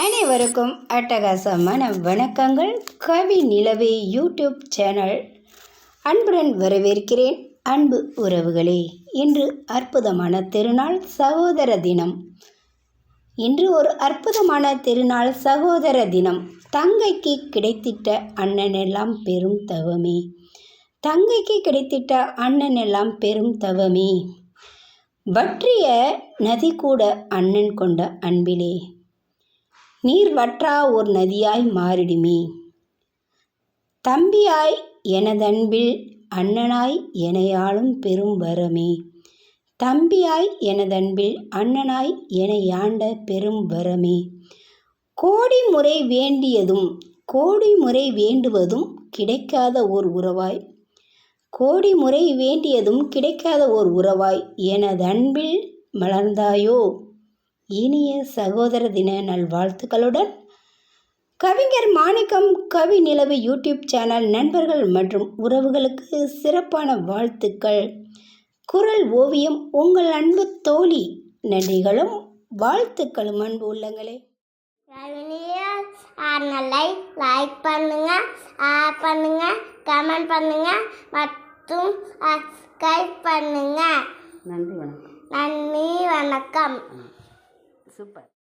அனைவருக்கும் அட்டகாசமான வணக்கங்கள். கவி நிலவே யூடியூப் சேனல். அன்புடன் வரவேற்கிறேன். அன்பு உறவுகளே இன்று அற்புதமான திருநாள் சகோதர தினம். இன்று ஒரு அற்புதமான திருநாள் சகோதர தினம். தங்கைக்கு கிடைத்திட்ட அண்ணனெல்லாம் பெரும் தவமே. தங்கைக்கு கிடைத்திட்ட அண்ணனெல்லாம் பெரும் தவமே. வற்றிய நதி கூட அண்ணன் கொண்ட அன்பிலே. நீர் வற்றா ஓர் நதியாய் மாறிடுமே. தம்பியாய் எனதன்பில் அண்ணனாய் எனையாளும் பெரும் வரமே. தம்பியாய் எனதன்பில் அண்ணனாய் என யாண்ட பெரும் வரமே. கோடி முறை வேண்டியதும் கோடி முறை வேண்டுவதும் கிடைக்காத ஓர் உறவாய். கோடி முறை வேண்டியதும் கிடைக்காத ஓர் உறவாய் எனதன்பில் மலர்ந்தாயோ? இனிய சகோதர தின நல்வாழ்த்துக்களுடன் கவிஞர் மாணிக்கம் கவி நிலவு யூடியூப் சேனல் நண்பர்கள் மற்றும் உறவுகளுக்கு சிறப்பான வாழ்த்துக்கள். குரல் ஓவியம் உங்கள் அன்பு தோழி நன்றிகளும் வாழ்த்துக்களும் அன்பு உள்ளங்களே. சேனலை லைக் பண்ணுங்க ஷேர் பண்ணுங்க கமெண்ட் பண்ணுங்க மற்றும் சப்ஸ்கிரைப் பண்ணுங்க. நன்றி வணக்கம். நன்றி வணக்கம். Super.